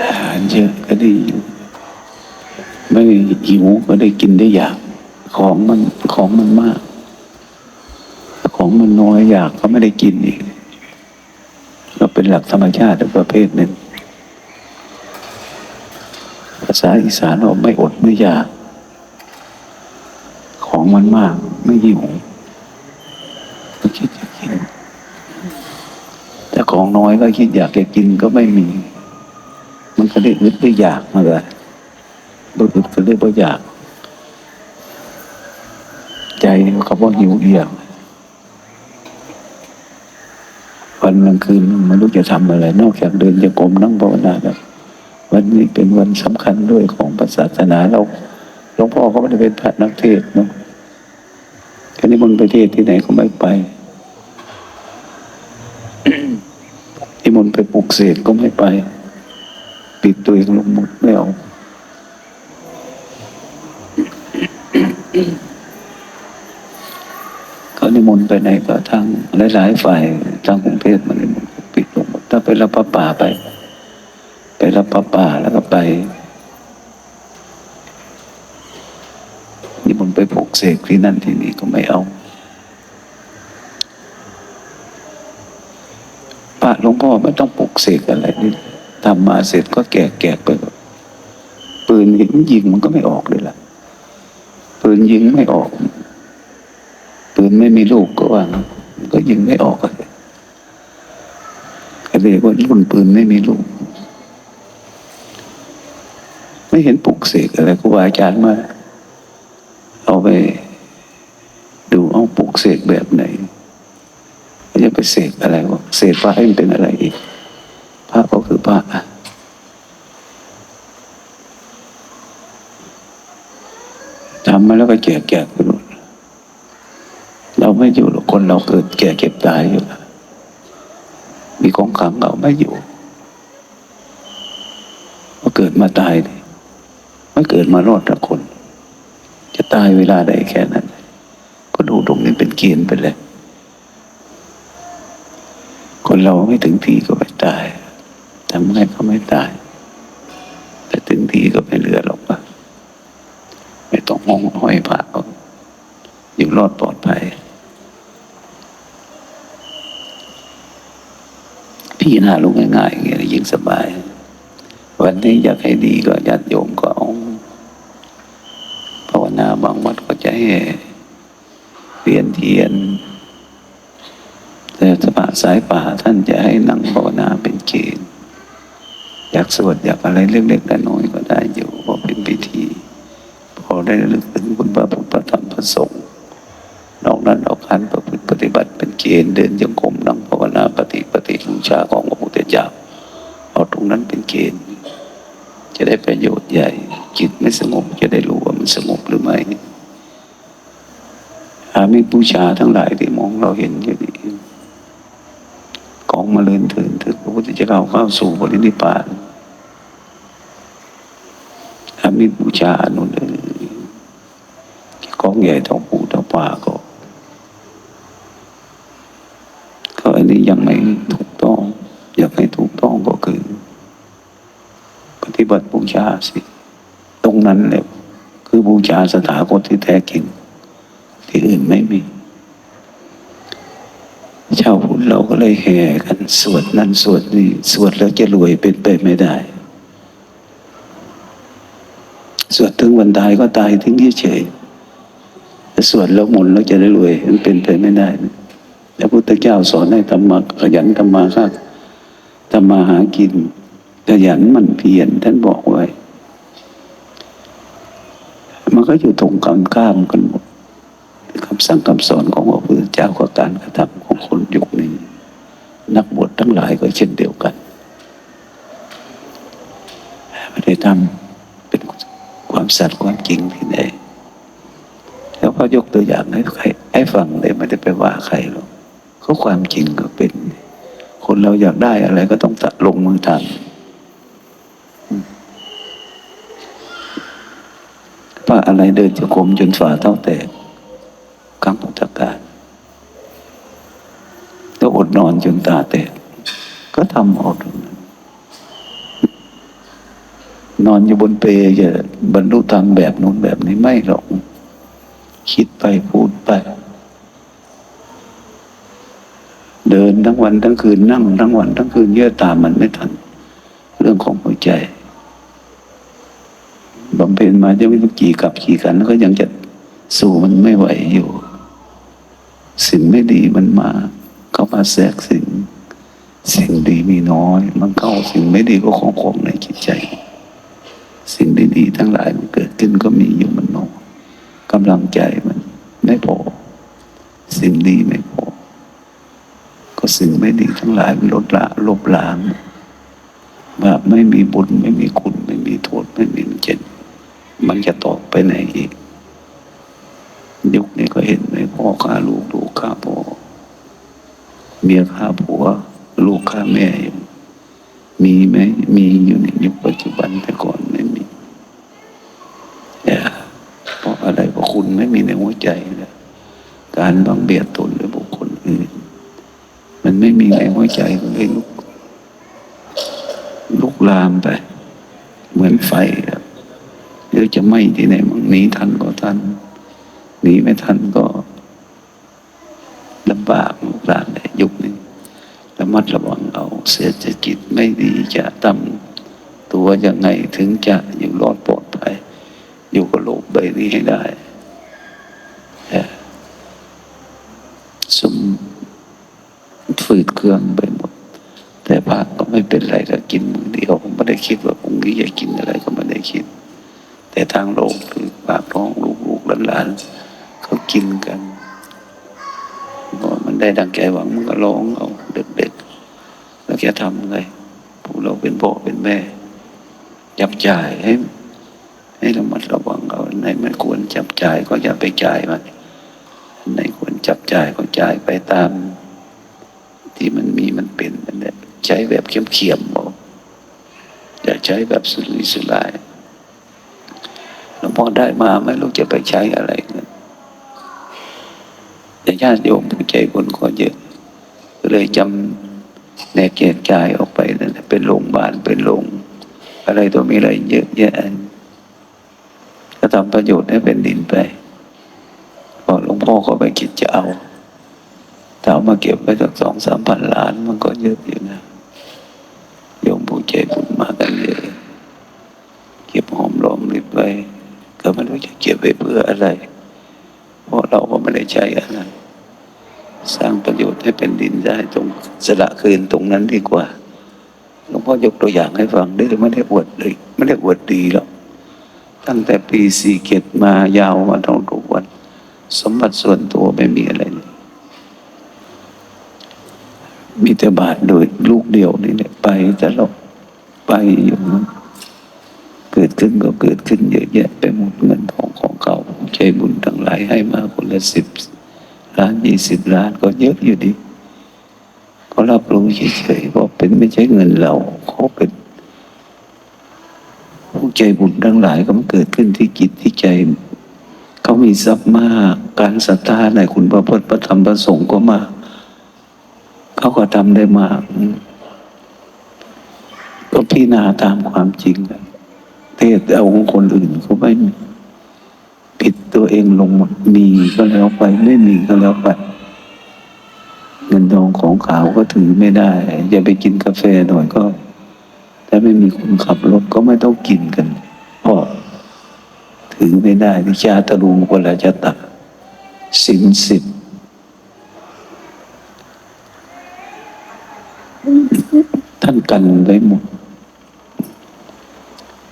อาหารเยอะก็ได้อยู่ไม่หิวก็ได้กินได้อยาก ของมันของมันมาก ของมันน้อยอยากก็ไม่ได้กินอีกก็เป็นหลักธรรมชาติประเภทหนึ่งภาษาอีสานเราไม่อดไม่อยาก ของมันมากไม่หิวก็คิดจะกินแต่ ของน้อยก็คิดอยากจะกินก็ไม่มี มันก็ได้อึดได้อยากมาเลยบ่อึดก็เลยบ่อยาก ใจเขาบอกหิวเอียงวันกลางคืนไม่รู้จะทำอะไร นอกจากเดินจะกรมนั่งภาวนาแบบวันนี้เป็นวันสำคัญด้วยของศาสนาเราหลวงพ่อเขาไม่ได้เป็นพระนักเทศน์เนาะแค่นี้มันไปเทศที่ไหนก็ไม่ไป ที่ม นต์ไปปลุกเสกก็ไม่ไป ปิดตัวเองลงหมดไม่เอาเขานิมนต์ไปไหนก็ทางหลายๆฝ่ายทางกรุงเทพมันปิดลงหมดถ้าไปรับพระป่าไป ไปรับพระป่าแล้วก็ไปนิมนต์ไปปลูกเสกที่นั่นที่นี่ก็ไม่เอาพระ หลวงพ่อไม่ต้องปลูกเสกอะไรนี่ทำมาเสร็จก็แก่แก่ไปปืนยิงยิงมันก็ไม่ออกเลยล่ะปืนยิงไม่ออก ปืนไม่มีลูกก็ว่างก็ยิงไม่ออกเลยก็เรียกว่ารุ่นปืนไม่มีลูก ไม่เห็นปลุกเสกอะไรครูบาอาจารย์มาเอาไปดูเอาปลุกเสกแบบไหน เสกอะไรวะเสกพระให้มันเป็นอะไรอีก พระก็คือพระอะทำมาแล้วก็แก่แก่ไปหมดเราไม่อยู่หรอกคนเราเกิดแก่เก็บตายอยู่แล้วมีของขังเราไม่อยู่ก็เกิดมาตายดิไม่เกิดมารอดละคน จะตายเวลาใดแค่นั้น ก็ดูตรงนี้เป็นเกณฑ์ไปเลย คนเราไม่ถึงทีก็ไม่ตายทำไงก็ไม่ตาย แต่ถึงทีก็ไม่เหลือหรอกว่าไม่ต้องมองห้อยผ่าก็อยู่รอดปลอดภัยพี่หน้าลงง่ายๆอย่างเงี้ยยิ่งสบาย วันนี้อยากให้ดีก็ญาติโยมก็เอาภาวนาบางวัดก็จะให้เปลี่ยนเทียน แต่ สายป่าท่านจะให้นั่งภาวนาเป็นเกณฑ์อยากสวดอยากอะไรเล็กๆแต่น้อยก็ได้อยู่เพราะเป็นพิธีพอได้ระลึกถึงคุณพระพุทธพระธรรมพระสงฆ์นอกนั้นเอาคันประพฤติปฏิบัติเป็นเกณฑ์เดินยังกรมนั่งภาวนาปฏิปฏิบูชาของพระพุทธเจ้าเอาตรงนั้นเป็นเกณฑ์ จะได้ประโยชน์ใหญ่ จิตไม่สงบจะได้รู้ว่ามันสงบหรือไม่อามิบูชาทั้งหลายที่มองเราเห็นอยู่นี มาเลินเถินถึงพระพุทธเจ้าเข้าสู่บรินิพานอามิบูชาโน่นเลยของใหญ่เท่าปูเท่าป่าก็ก็อันนี้ยังไม่ถูกต้อง อยากให้ถูกต้องก็คือ ปฏิบัติบูชาสิ ตรงนั้นแหละคือบูชาสถาคตที่แท้จริงที่อื่นไม่มี ชาวพุทธเราก็เลยแห่กันสวดนั่นสวดนี่สวดแล้วจะรวยเป็นไปไม่ได้ สวดถึงวันตายก็ตายทิ้งเฉยสวดแล้วหมุนแล้วจะได้รวย มันเป็นไปไม่ได้พระพุทธเจ้าสอนให้ทำมาขยันทำมาค้าทำมาหากินขยันมันเพียรท่านบอกไว้ มันก็อยู่ตรงกันข้ามกันหมดคำสั่งคำสอนของพระพุทธเจ้ากับการกระทำ คนยุคนี้ นักบวชทั้งหลายก็เช่นเดียวกันไม่ได้ทำเป็นความสัตย์ความจริงที่ไหนแล้วก็ยกตัวอย่างให้ใครให้ฟังเลยไม่ได้ไปว่าใครหรอกเขาความจริงก็เป็น คนเราอยากได้อะไรก็ต้องตะลงมือทำว่าอะไรเดินจะกรมจนฝ่าเท่าแตกครั้งพุทธกาลก็อดนอน จนตาแตกก็ทำเอาตรงนั้นนอนอยู่บนเปลจะบรรลุธรรมแบบนู้นแบบนี้ไม่หรอกคิดไปพูดไป เดินทั้งวันทั้งคืนนั่งทั้งวันทั้งคืนเยอะตามมันไม่ทัน เรื่องของหัวใจบำเพ็ญมาจะไม่รู้กี่กับกี่กันก็ยังจะสู้มันไม่ไหวอยู่ สิ่งไม่ดีมันมา มาแทรกสิ่ง สิ่งดีมีน้อย มันเข้าสิ่งไม่ดีก็ของของในจิตใจ สิ่งดีๆทั้งหลายมันเกิดขึ้นก็มีอยู่มันน้อยกำลังใจมันไม่พอ สิ่งดีไม่พอ ก็สิ่งไม่ดีทั้งหลายมันลดละลบล้างแบบไม่มีบุญไม่มีคุณ ไม่มีโทษไม่มีเจนมันจะตกไปไหนอีก ยุคนี้ก็เห็นไหมพ่อฆ่าลูกลูกฆ่าพ่อ เมียฆ่าผัว ลูกฆ่าแม่อยู่มีไหมมีอยู่ในยุคปัจจุบันแต่ก่อนไม่มีแต่เพราะอะไรเพราะคุณไม่มีในหัวใจนะการบังเบียดตนหรือบุคคลอื่น มันไม่มีในหัวใจก็เลยลุกลุกลามไป เหมือนไฟเดี๋ยวจะไหม้ที่ไหนมั่งหนีทันก็ทันหนีไม่ทันก็ลำบากลูกหลานในยุคนี้ระ มัดระวังเอา เศรษฐกิจไม่ดีจะทำตัวยังไงถึงจะอยู่รอดปลอดภัย อยู่กับโลกใบนี้ให้ได้สมฝืดเครื่องไปหมด แต่พระก็ไม่เป็นไรก็กินมือเดียวไม่ได้คิดว่าพรุ่งนี้จะกินอะไรก็ไม่ได้คิด แต่ทางโลกคือปากท้องลูกๆหลานๆเขากินกันพอมันได้ดังใจหวังมันก็ร้องเอาเด็กๆ แล้วแกทำไงพวกเราเป็นพ่อเป็นแม่ จับจ่ายให้ให้ระมัดระวังเอาอันมันควรจับจ่ายก็อย่าไปจ่ายมันอันควรจับจ่ายก็จ่ายไปตาม ที่มันมีมันเป็นนั่นแหละใช้แบบเข้มเขียมๆเอาอย่าใช้แบบสุรุ่ยสุรายแล้วพอได้มาไม่รู้จะไปใช้อะไรเงินแต่ญาติโยมผู้ใจบุญก็เยอะก็เลยจำ แนกแจกจ่ายออกไปนั่นแหละเป็นโรงพยาบาลเป็นโรงอะไรตัวมีอะไรเยอะแยะก็ทำประโยชน์ให้เป็นดินไปพอหลวงพ่อก็ไปคิดจะเอาถ้าเอามาเก็บไว้สักสองสามพันล้าน มันก็เยอะอยู่นะโยมผู้ใจบุญมากันเยอะเก็บหอมรอมริบไว้ก็ไม่รู้จะเก็บไว้เพื่ออะไร เพราะเราก็ไม่ได้ใช้อะไรสร้างประโยชน์ให้เป็น ดินได้ตรงสละคืนตรงนั้นดีกว่าหลวงพ่อยกตัวอย่างให้ฟังได้ไม่ได้อวดเลยไม่ได้อวดดีหรอกตั้งแต่ปีสี่เกตมายาวมาทั้งทุกวัน สมบัติส่วนตัวไม่มีอะไรเลยมีแต่บาทโดยลูกเดียวนี่แหละไปตลอดไปอยู่นั้นเกิดขึ้นก็เกิดขึ้นเยอะแยะไปหมดเงินทองของเขาใจบุญทั้งหลายให้มาคนละสิบล้านยี่สิบล้านก็เยอะอยู่ดี ก็รับรู้เฉยๆว่าเป็นไม่ใช่เงินเราเขาเป็นผู้ใจบุญทั้งหลายก็มันเกิดขึ้นที่จิตที่ใจ เขามีทรัพย์มากการศรัทธาในคุณพระพุทธพระธรรมพระสงฆ์ก็มาก เขาก็ทำได้มากก็พิจารณาตามความจริงเทศเอาของคนอื่นเขาไม่มีผิดตัวเองลงหมดมีก็แล้วไปไม่มีก็แล้วไป เงินทองของขาวก็ถือไม่ได้ อย่าไปกินกาแฟหน่อยก็ถ้าไม่มีคนขับรถก็ไม่ต้องกินกันเพราะถือไม่ได้วิชาตะลุงคนละจะตักสินสิบท่านกันไว้หมด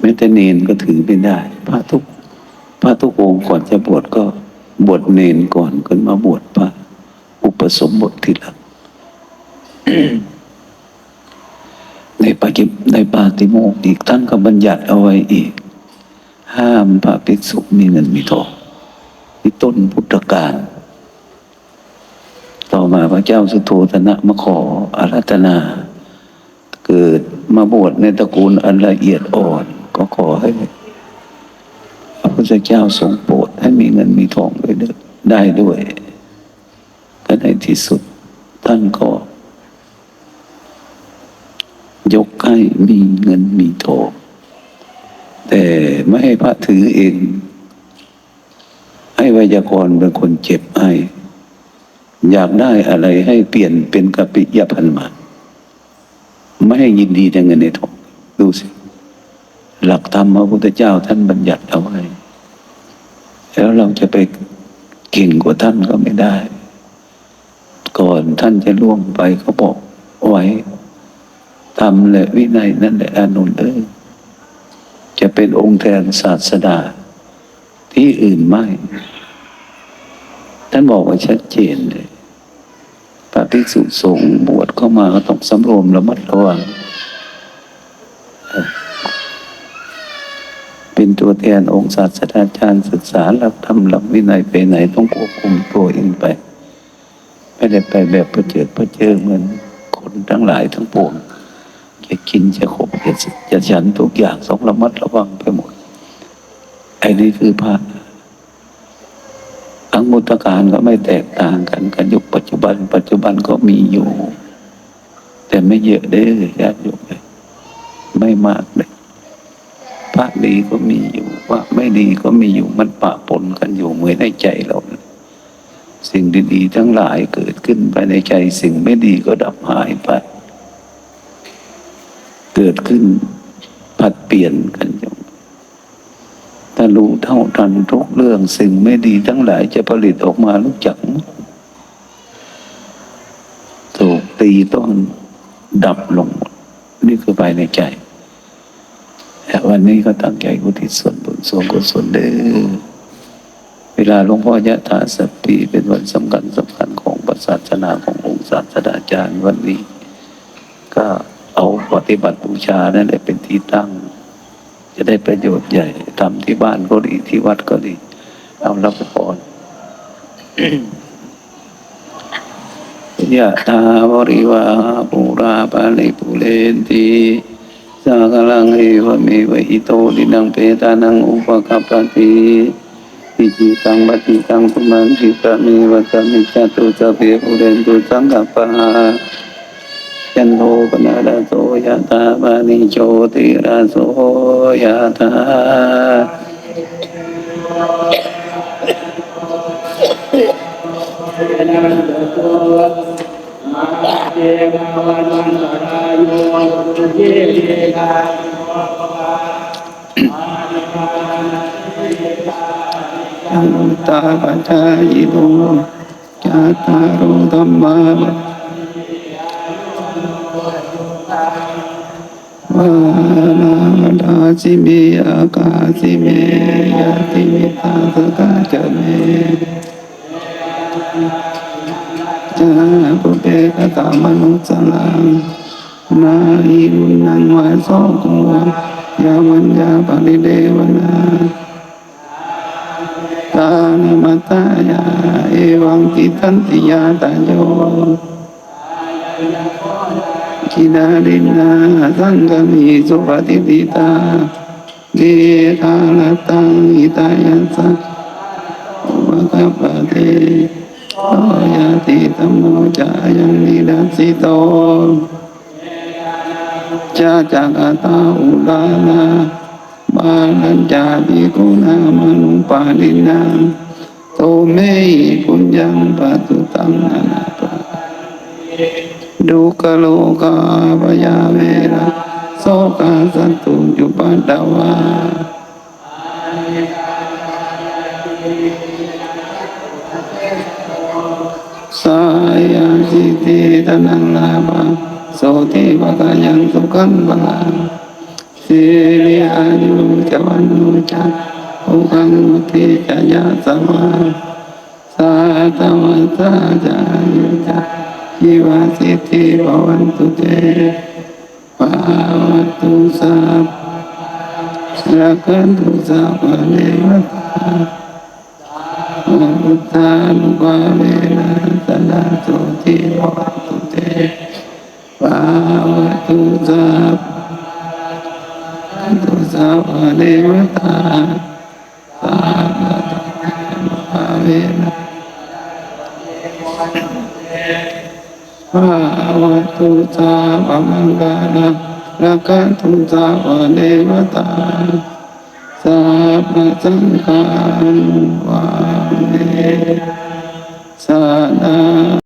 แม้แต่เนนก็ถือไม่ได้ พระทุกพระทุกองค์ก่อนจะบวชก็บวชเนนก่อนขึ้นมาบวชพระ อุปสมบททีหลังในปากิในปาติโมกข์อีกท่านก็บัญญัติเอาไว้อีก ห้ามพระภิกษุมีเงินมีทองที่ต้นพุทธกาลต่อมาพระเจ้าสุโธธนะมาขออารัธนา เกิดมาบวชในตระกูลอันละเอียดอ่อน ก็ขอให้พระพุทธเจ้าทรงโปรดให้มีเงินมีทองด้วยเด้อได้ด้วย ก็ในที่สุดท่านก็ ยกให้มีเงินมีทองแต่ไม่ให้พระถือเอง ให้วยากรเป็นคนเจ็บให้ อยากได้อะไรให้เปลี่ยนเป็นกะปิยพันมาไม่ให้ยินดีในเงินในทองดูสิ หลักธรรมพระพุทธเจ้าท่านบัญญัติเอาไว้ แล้วเราจะไปเก่งกว่าท่านก็ไม่ได้ ก่อนท่านจะล่วงไปเขาบอกไว้ทำและวินัยนั่นแหละอนุนเอ้ยจะเป็นองค์แทนศาสดา ที่อื่นไม่ ท่านบอกไว้ชัดเจนเลยพระภิกษุสงฆ์บวชเข้ามาก็ต้องสำรวมระมัดระวังเออเป็นตัวแทนองค์ศาสตราจารย์ศึกษาหลักธรรมหลักวินัยไปไหนต้องควบคุมตัวเองไป ไม่ได้ไปแบบประเจิดประเจิงเหมือนคนทั้งหลายทั้งปวงจะกินจะขบจะจะฉันทุกอย่างต้องระมัดระวังไปหมดไอ้นี่คือพระอังมุตการก็ไม่แตกต่างกันกันยุคปัจจุบัน ปัจจุบันก็มีอยู่ แต่ไม่เยอะเด้อญาติโยมเลยไม่มากเลยพระดีก็มีอยู่พระไม่ดีก็มีอยู่มันปะปนกันอยู่เหมือนในใจเรา สิ่งดีๆ ทั้งหลายเกิดขึ้นภายในใจ สิ่งไม่ดีก็ดับหายไป เกิดขึ้นผัดเปลี่ยนกันอยู่ถ้ารู้เท่าทันทุกเรื่องสิ่งไม่ดีทั้งหลายจะผลิตออกมารู้จักถูกตีต้นดับลง นี่คือภายในใจแต่วันนี้ก็ตั้งใจอุทิศส่วนบุญส่วนกุศลเด้อ วลาหลวงพ่อยะถาสัปปีเป็นวันสำคัญสำคัญของศาสนาขององค์ศาสดาจารย์วันนี้ ก็เอาปฏิบัติบูชานั่นแหละเป็นที่ตั้ง จะได้ประโยชน์ใหญ่ทำที่บ้านก็ดีที่วัดก็ดี เอารับพรยะถาวริวาปุราปาลิปุเรนติสากลังเอวเมวอิโตดินังเปตานังอุปกัปปติ อิจิตังปฏิตังตุมังคิปะเมวะสมมิจจตุสัพเพปุเรนตุสังกัปปะยันโทปนาราโสยะถาปานิโชติราโสยะถายัง ตาปัจจายโนจัตตารุธรรมาวานาดาสิเมอากาสิเมยาติมิตาสกาจเมจาปุเปกตามนุสลังนาหิรุนังวาโสโกยาวันยาปริเดวนา ตานามาตายาเอวังติตันติยาตาโยกิดาลินาสังกมิสุปฏิติตาเดทาลตังอิตายัสสะอุปกัปปะเตโอยาติตัมโมจายังนิดัสสิโตจาจักตาอุลาลา บาลัญจาติกุณามนุปาลินังโตเมหิปุญญังปัตุตังอนาปะดุกโลกาปยาเวระโสกาสัตตุจุปัตตวาสายาสิติตนังลาภังโสติภะกายังสุขังบาลัง สิริอายุจวันโนจักอุคังมุติจยาสวาสาตวัสสาจายุจักยิวาสิทิภวันตุเตภาวตุสัพรักันตุสัพพะเนวตาพุทานุภาเวนะสนาโสติภวันตุเตภาวตุสัพ ตุสาวะเดวตาสาธาภาเวนะภาวะตุสาวมังกาลารักันตุสาวะเดวตาสัพพสังฆานุวาเนสานา